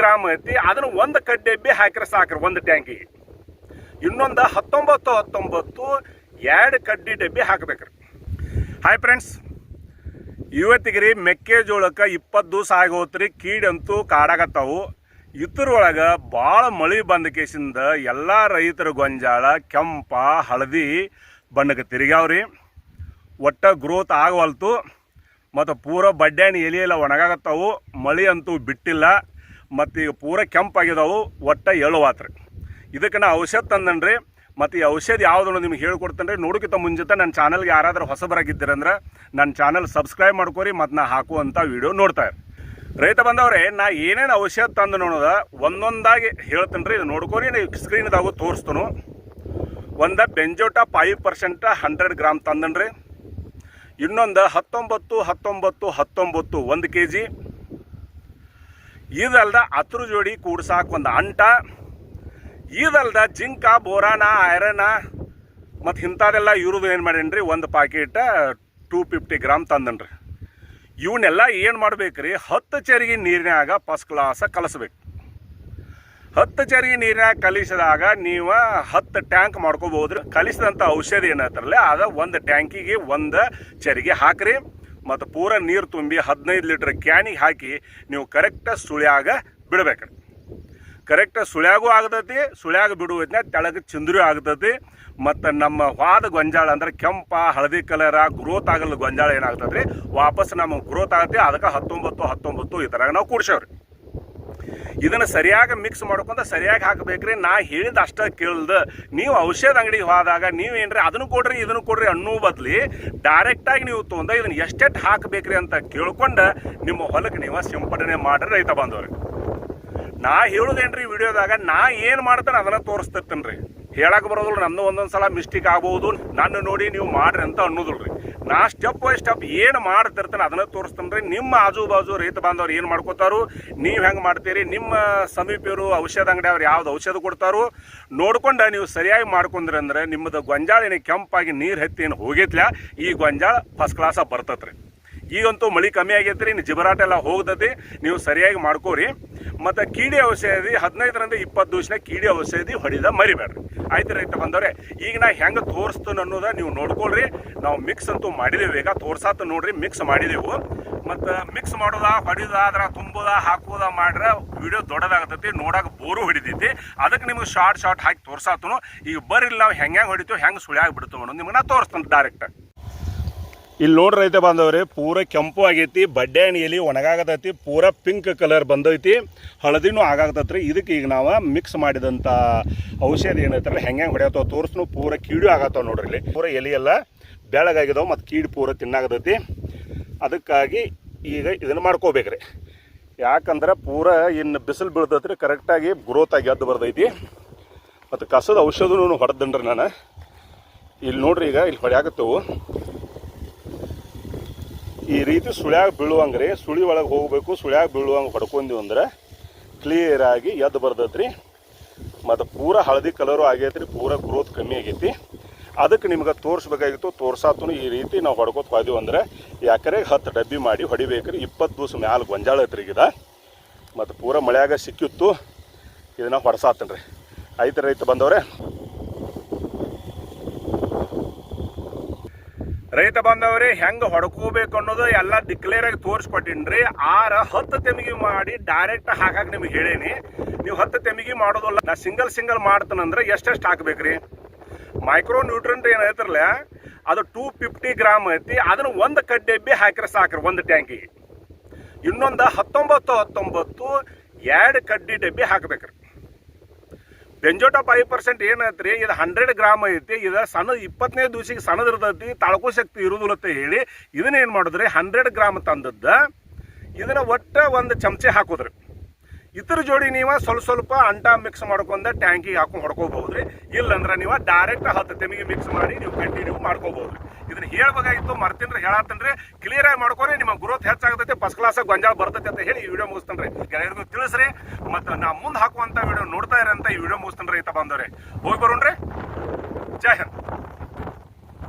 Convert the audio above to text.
Gram ಐತಿ, ಅದನ್ನ ಒಂದು ಕಡ್ಡಿ ಡಬ್ಬಿ ಹಾಕಿದ್ರೆ ಸಾಕ್ರಿ, ಒಂದು ಟ್ಯಾಂಕಿಗೆ ಇನ್ನೊಂದು ಹತ್ತೊಂಬತ್ತು ಹತ್ತೊಂಬತ್ತು ಎರಡು ಕಡ್ಡಿ ಡಬ್ಬಿ ಹಾಕ್ಬೇಕ್ರಿ. ಹಾಯ್ ಫ್ರೆಂಡ್ಸ್ ಇವತ್ತಿಗೆ ರೀ ಮೆಕ್ಕೆಜೋಳಕ್ಕೆ ಇಪ್ಪತ್ತು ದಿವಸ ಆಗೋತ್ರಿ, ಕೀಡಂತೂ ಕಾಡಾಗತ್ತವು. ಇದ್ರೊಳಗೆ ಭಾಳ ಮಳೆ ಬಂದ ಕೇಸಿಂದ ಎಲ್ಲ ರೈತರ ಗೊಂಜಾಳ, ಕೆಂಪ, ಹಳದಿ ಬಣ್ಣಕ್ಕೆ ತಿರುಗ್ಯಾವ್ರಿ. ಒಟ್ಟ ಗ್ರೋತ್ ಆಗವಲ್ತು, ಮತ್ತು ಪೂರ ಬಡ್ಡ್ಯಾಣಿ ಎಲೆ ಎಲ್ಲ ಒಣಗಾಕತ್ತಾವು ಮಳೆ ಅಂತೂ ಬಿಟ್ಟಿಲ್ಲ. ಮತ್ತು ಈಗ ಪೂರ ಕೆಂಪಾಗಿದ್ದಾವೆ ಒಟ್ಟ ಏಳುವಾತ್ರಿ ಇದಕ್ಕೆ ನಾ ಔಷಧ ತಂದನ್ರಿ. ಮತ್ತು ಈ ಔಷಧ ಯಾವುದನ್ನು ನಿಮ್ಗೆ ಹೇಳ್ಕೊಡ್ತೇನೆ ರೀ ನೋಡೋಕ್ಕಿಂತ ಮುಂಜಾನೆ ನನ್ನ ಚಾನಲ್ಗೆ ಯಾರಾದರೂ ಹೊಸಬರಾಗಿದ್ದೀರಂದ್ರೆ ನನ್ನ ಚಾನಲ್ ಸಬ್ಸ್ಕ್ರೈಬ್ ಮಾಡ್ಕೊರಿ, ಮತ್ತು ನಾ ಹಾಕುವಂಥ ವಿಡಿಯೋ ನೋಡ್ತಾ ರೈತ ಬಂದವ್ರೆ, ನಾ ಏನೇನು ಔಷಧ ತಂದು ನೋಡೋದ ಒಂದೊಂದಾಗಿ ಹೇಳ್ತೇನೆ ರೀ ಇದು ನೋಡ್ಕೊರಿ, ನೀವು ಸ್ಕ್ರೀನ್ದಾಗೂ ತೋರಿಸ್ತನು. ಒಂದು benzoate five percent hundred gram ತಂದನ್ರಿ. ಇನ್ನೊಂದು ಹತ್ತೊಂಬತ್ತು ಹತ್ತೊಂಬತ್ತು ಹತ್ತೊಂಬತ್ತು, ಒಂದು ಕೆ ಜಿ ಇದಲ್ದ ಹತ್ರ ಜೋಡಿ ಕೂಡ್ಸಾಕ ಒಂದು ಅಂಟ. ಇದಲ್ದ ಜಿಂಕ, ಬೋರಾನ, ಐರನ ಮತ್ತು ಇಂಥದೆಲ್ಲ ಇವ್ರದ್ದು ಏನು ಮಾಡೇನ್ರಿ? ಒಂದು ಪಾಕೆಟ್ ಟೂ ಫಿಫ್ಟಿ ಗ್ರಾಮ್ ತಂದನ್ರಿ. ಇವನ್ನೆಲ್ಲ ಏನು ಮಾಡ್ಬೇಕ್ರಿ? ಹತ್ತು ಚರಿಗೆ ನೀರಿನಾಗ ಫಸ್ಟ್ ಕ್ಲಾಸ ಕಲಿಸ್ಬೇಕು. ಹತ್ತು ಚರಿಗೆ ನೀರಿನಾಗ ಕಲಿಸಿದಾಗ ನೀವು ಹತ್ತು ಟ್ಯಾಂಕ್ ಮಾಡ್ಕೋಬಹುದ್ರಿ. ಕಲಿಸಿದಂಥ ಔಷಧಿ ಏನಂತಾರಲ್ಲ ಅದ ಒಂದು ಟ್ಯಾಂಕಿಗೆ ಒಂದು ಚರಿಗೆ ಹಾಕ್ರಿ. ಮತ್ತು ಪೂರ ನೀರು ತುಂಬಿ ಹದಿನೈದು ಲೀಟ್ರ್ ಕ್ಯಾನಿಗೆ ಹಾಕಿ ನೀವು ಕರೆಕ್ಟಾಗಿ ಸುಳ್ಯಾಗ ಬಿಡಬೇಕು ಕರೆಕ್ಟ್ ಸುಳ್ಯಾಗೂ ಆಗ್ತೈತಿ, ಸುಳ್ಯಾಗ ಬಿಡುವುದನ್ನ ತೆಳಗೆ ಚಿಂದ್ರು ಆಗ್ತೈತಿ. ಮತ್ತು ನಮ್ಮ ವಾದ ಗೊಂಜಾಳ ಅಂದ್ರೆ ಕೆಂಪ, ಹಳದಿ ಕಲರ ಗ್ರೋತ್ ಆಗಲ್ಲ ಗೊಂಜಾಳ ಏನಾಗ್ತದ್ರಿ ವಾಪಸ್ ನಮಗೆ ಗ್ರೋತ್ ಆಗತ್ತೆ, ಅದಕ್ಕೆ ಹತ್ತೊಂಬತ್ತು ಹತ್ತೊಂಬತ್ತು ಈ ಥರ ನಾವು ಕೂಡ್ಸೇವ್ರಿ. ಇದನ್ನ ಸರಿಯಾಗಿ ಮಿಕ್ಸ್ ಮಾಡ್ಕೊಂತ ಸರಿಯಾಗಿ ಹಾಕಬೇಕ್ರಿ. ನಾ ಹೇಳಿದ ಅಷ್ಟ ಕೇಳ್ದ. ನೀವು ಔಷಧ ಅಂಗಡಿಗೆ ಹೋದಾಗ ನೀವೇನ್ರಿ ಅದನ್ನು ಕೊಡ್ರಿ, ಇದನ್ನು ಕೊಡ್ರಿ ಅನ್ನೋ ಬದ್ಲಿ ಡೈರೆಕ್ಟಾಗಿ ನೀವು ತೊಂದ ಇದನ್ನ ಎಷ್ಟೆಷ್ಟು ಹಾಕಬೇಕ್ರಿ ಅಂತ ಕೇಳ್ಕೊಂಡು ನಿಮ್ಮ ಹೊಲಕ್ಕೆ ನೀವು ಸಿಂಪಡಣೆ ಮಾಡ್ರಿ ರೈತ ಬಂದವ್ರಿ ನಾ ಹೇಳುದೇನ್ರಿ ವಿಡಿಯೋದಾಗ, ನಾ ಏನು ಮಾಡ್ತಾನೆ ಅದನ್ನ ತೋರಿಸ್ತಿರ್ತೇನೆ ಹೇಳಕ್ಕೆ ಬರೋದಿಲ್ಲ ನನ್ನ ಒಂದೊಂದು ಸಲ ಮಿಸ್ಟೇಕ್ ಆಗ್ಬೋದು. ನನ್ನ ನೋಡಿ ನೀವು ಮಾಡ್ರಿ ಅಂತ ಅನ್ನೋದಿಲ್ರಿ. ನಾ ಸ್ಟೆಪ್ ಬೈ ಸ್ಟೆಪ್ ಏನು ಮಾಡ್ತಿರ್ತಾನೆ ಅದನ್ನ ತೋರಿಸ್ತಂದ್ರೆ ನಿಮ್ಮ ಆಜು ಬಾಜು ರೈತ ಬಾಂಧವ್ರು ಏನು ಮಾಡ್ಕೋತಾರೋ? ನೀವು ಹೆಂಗೆ ಮಾಡ್ತೀರಿ? ನಿಮ್ಮ ಸಮೀಪರು ಔಷಧ ಅಂಗಡಿ ಅವ್ರು ಯಾವ್ದು ಔಷಧ ಕೊಡ್ತಾರೋ? ನೋಡ್ಕೊಂಡು ನೀವು ಸರಿಯಾಗಿ ಮಾಡ್ಕೊಂಡ್ರಿ ಅಂದ್ರೆ ನಿಮ್ಮದು ಗೊಂಜಾಳ ಏನು ಕೆಂಪಾಗಿ ನೀರು ಹತ್ತಿ ಏನು ಹೋಗಿತ್ಲ? ಈ ಗೊಂಜಾಳ ಫಸ್ಟ್ ಕ್ಲಾಸಾಗಿ ಬರ್ತತ್ರಿ. ಈಗಂತೂ ಮಳೆ ಕಮ್ಮಿ ಆಗೈತ್ರಿ, ಇನ್ನು ಜಿಬರಾಟ ಎಲ್ಲ ಹೋಗ್ತೈತಿ. ನೀವು ಸರಿಯಾಗಿ ಮಾಡ್ಕೋರಿ. ಮತ್ತು ಕೀಡಿ ಔಷಧಿ ಹದಿನೈದರಿಂದ ಇಪ್ಪತ್ತು ದಿವಸನೇ ಕೀಡಿ ಔಷಧಿ ಹೊಡಿದ ಮರಿಬೇಡ್ರಿ. ಆಯ್ತು ರೈತ ಬಂದವ್ರೆ, ಈಗ ನಾ ಹೆಂಗೆ ತೋರಿಸ್ತೇನೆ ಅನ್ನೋದ ನೀವು ನೋಡ್ಕೊಳ್ರಿ. ನಾವು ಮಿಕ್ಸ್ ಅಂತೂ ಮಾಡಿದೀವಿ ಈಗ ತೋರ್ಸಾತ ನೋಡ್ರಿ ಮಿಕ್ಸ್ ಮಾಡಿದೆವು. ಮತ್ತು ಮಿಕ್ಸ್ ಮಾಡೋದ, ಹೊಡಿದ, ಅದ್ರ ತುಂಬೋದ, ಹಾಕೋದ ಮಾಡ್ರೆ ವಿಡಿಯೋ ದೊಡ್ಡದಾಗತೈತಿ ನೋಡಕ್ಕೆ ಬೋರು ಹೊಡಿತೈತಿ. ಅದಕ್ಕೆ ನಿಮ್ಗೆ ಶಾರ್ಟ್ ಶಾರ್ಟ್ ಹಾಕಿ ತೋರ್ಸಾತನು. ಈಗ ಬರ್ರಿ ನಾವು ಹೆಂಗೆ ಹೊಡಿತೀವಿ, ಹೆಂಗೆ ಸುಳಿಯಾಗಿ ಬಿಡ್ತೀವಿ ಅನ್ನೋದು ನಿಮ್ಗೆ ನಾ ತೋರಿಸ್ತೇನೆ ಡೈರೆಕ್ಟ್ ಇಲ್ಲಿ ನೋಡ್ರಿ ರೈತ ಬಾಂಧವ್ರಿ, ಪೂರ ಕೆಂಪು ಆಗೈತಿ, ಬಡ್ಡೆ ಎಲೆ ಒಣಗಾಗತೈತಿ, ಪೂರ ಪಿಂಕ್ ಕಲರ್ ಬಂದೈತಿ, ಹಳದಿನೂ ಆಗಾಗತೈತ್ರಿ. ಇದಕ್ಕೆ ಈಗ ನಾವು ಮಿಕ್ಸ್ ಮಾಡಿದಂಥ ಔಷಧಿ ಏನೈತಲ್ಲ ಹೆಂಗೆ ಹೆಂಗೆ ಹೊಡ್ಯಾತಾವ ತೋರಿಸ್ನು ಪೂರ ಕೀಡು ಆಗತ್ತೋ ನೋಡ್ರಿ ಇಲ್ಲಿ. ಪೂರ ಎಲೆ ಎಲ್ಲ ಬೆಳಗಾಗಿದಾವೆ ಮತ್ತು ಕೀಡು ಪೂರ ತಿನ್ನಾಗತೈತಿ. ಅದಕ್ಕಾಗಿ ಈಗ ಇದನ್ನು ಮಾಡ್ಕೋಬೇಕ್ರಿ. ಯಾಕಂದ್ರೆ ಪೂರ ಇನ್ನು ಬಿಸಿಲು ಬೀಳ್ತೈತ್ರಿ ಕರೆಕ್ಟಾಗಿ ಗ್ರೋತ್ ಆಗಿ ಎದ್ದು ಬರ್ತೈತಿ. ಮತ್ತು ಕಸದ ಔಷಧನೂ ಹೊಡೆದನ್ರಿ ನಾನು. ಇಲ್ಲಿ ನೋಡ್ರಿ ಈಗ ಇಲ್ಲಿ ಹೊಡ್ಯಾಕತ್ತವು. ಈ ರೀತಿ ಸುಳ್ಯಾಗ ಬೀಳುವಂಗೆ ರೀ ಸುಳಿ ಒಳಗೆ ಹೋಗಬೇಕು, ಸುಳ್ಯಾಗ ಬೀಳುವಂಗೆ ಹೊಡ್ಕೊಂದಿವಿ ಅಂದ್ರೆ ಕ್ಲಿಯರಾಗಿ ಎದ್ದು ಬರ್ತೈತ್ರಿ ಮತ್ತು ಪೂರ ಹಳದಿ ಕಲರು ಆಗೈತ್ರಿ, ಪೂರ ಗ್ರೋತ್ ಕಮ್ಮಿ ಆಗೈತಿ. ಅದಕ್ಕೆ ನಿಮ್ಗೆ ತೋರಿಸ್ಬೇಕಾಗಿತ್ತು ತೋರ್ಸಾತು ಈ ರೀತಿ ನಾವು ಹೊಡ್ಕೋತ ಹೋದಿವಿ ಅಂದ್ರೆ ಯಾಕರೆ ಹತ್ತು ಡಬ್ಬಿ ಮಾಡಿ ಹೊಡಿಬೇಕ್ರಿ, ಇಪ್ಪತ್ತು ದಿವ್ಸ ಮ್ಯಾಲ ಗೊಂಜಾಳ ಈಗ ಮತ್ತು ಪೂರ ಮಳೆಯಾಗ ಸಿಕ್ಕಿತ್ತು, ಇದನ್ನ ಹೊಡ್ಸಾತನ್ರಿ. ರೀ ಆಯ್ತು ರೈತ ಬಂದವ್ರೆ. ರೈತ ಬಾಂಧವರೇ, ಹೆಂಗೆ ಹೊಡ್ಕೋಬೇಕು ಅನ್ನೋದು ಎಲ್ಲ ಡಿಕ್ಲೇರ್ ಆಗಿ ತೋರಿಸ್ಕೊಟ್ಟಿನ್ರಿ ಆರ ಹತ್ತು ತೆಮಿಗೆ ಮಾಡಿ ಡೈರೆಕ್ಟ್ ಹಾಗಾಗಿ ನಿಮ್ಗೆ ಹೇಳೇನಿ. ನೀವು ಹತ್ತು ತೆಮಿಗೆ ಮಾಡೋದಲ್ಲ, ನಾ ಸಿಂಗಲ್ ಸಿಂಗಲ್ ಮಾಡ್ತಾನಂದ್ರೆ ಎಷ್ಟೆಷ್ಟು ಹಾಕ್ಬೇಕ್ರಿ? ಮೈಕ್ರೋ ನ್ಯೂಟ್ರೆಂಟ್ ಏನೈತ್ರಲ್ಲ ಅದು ಟೂ ಫಿಫ್ಟಿ ಗ್ರಾಮ್ ಐತಿ, ಅದನ್ನ ಒಂದು ಕಡ್ಡಿ ಡಬ್ಬಿ ಹಾಕಿರ ಸಾಕ್ರಿ, ಒಂದು ಟ್ಯಾಂಕಿಗೆ ಇನ್ನೊಂದು ಹತ್ತೊಂಬತ್ತು ಹತ್ತೊಂಬತ್ತು, ಎರಡು ಕಡ್ಡಿ ಡಬ್ಬಿ ಹಾಕ್ಬೇಕ್ರಿ. ಬೆಂಜೋಟ ಫೈವ್ ಪರ್ಸೆಂಟ್ ಏನೈತ್ರಿ ಇದು ಹಂಡ್ರೆಡ್ ಗ್ರಾಮ್ ಐತಿ, ಇದು ಸಣ್ಣ ಇಪ್ಪತ್ತನೇ ದಿವಸಿಗೆ ಸಣ್ಣದ ಇರ್ತೈತಿ, ತಾಳ್ಕೋ ಶಕ್ತಿ ಇರುವುದಿಲ್ಲ ಅಂತ ಹೇಳಿ ಇದನ್ನ ಏನು ಮಾಡಿದ್ರಿ? ಹಂಡ್ರೆಡ್ ಗ್ರಾಮ್ ತಂದದ್ದು, ಇದನ್ನ ಒಟ್ಟು ಒಂದು ಚಮಚೆ ಹಾಕೋದ್ರಿ. ಇತರ ಜೋಡಿ ನೀವು ಸ್ವಲ್ಪ ಸ್ವಲ್ಪ ಅಂಟ ಮಿಕ್ಸ್ ಮಾಡ್ಕೊಂಡ ಟ್ಯಾಂಕಿಗೆ ಹಾಕೊಂಡು ಹೊಡ್ಕೋಬಹುದ್ರಿ. ಇಲ್ಲಂದ್ರೆ ನೀವು ಡೈರೆಕ್ಟ್ ಹತ್ತು ತೆಮಿಗೆ ಮಿಕ್ಸ್ ಮಾಡಿ ನೀವು ಕಂಟಿನ್ಯೂ ಮಾಡ್ಕೋಬಹುದ್ರಿ. ಇದನ್ನ ಹೇಳ್ಬೇಕಾಗಿತ್ತು ಮರ್ತೀನ್ರಿ ಹೇಳತ್ತನ್ರಿ ಕ್ಲಿಯರ್ ಆಗಿ ಮಾಡ್ಕೊರಿ, ನಿಮ್ಮ ಗ್ರೋತ್ ಹೆಚ್ಚಾಗತೈತೆ ಫಸ್ಟ್ ಕ್ಲಾಸ್ ಗೊಂಜಾಳ ಬರ್ತೈತೆ ಅಂತ ಹೇಳಿ ಈ ವಿಡಿಯೋ ಮುಗಿಸ್ತನ್ರಿ. ಗೆಳೆಯರಿಗೂ ತಿಳಿಸ್ರಿ, ಮತ್ತು ನಾ ಮುಂದೆ ಹಾಕುವಂತ ವಿಡಿಯೋ ನೋಡ್ತಾ ಇರಂತ ಈ ವಿಡಿಯೋ ಮುಗಿಸ್ತೇನ್ರಿ ರೈತ ಬಂದವ್ರೆ. ಹೋಗಿ ಬರೋಣ್ರಿ. ಜೈ ಹಿಂದ್.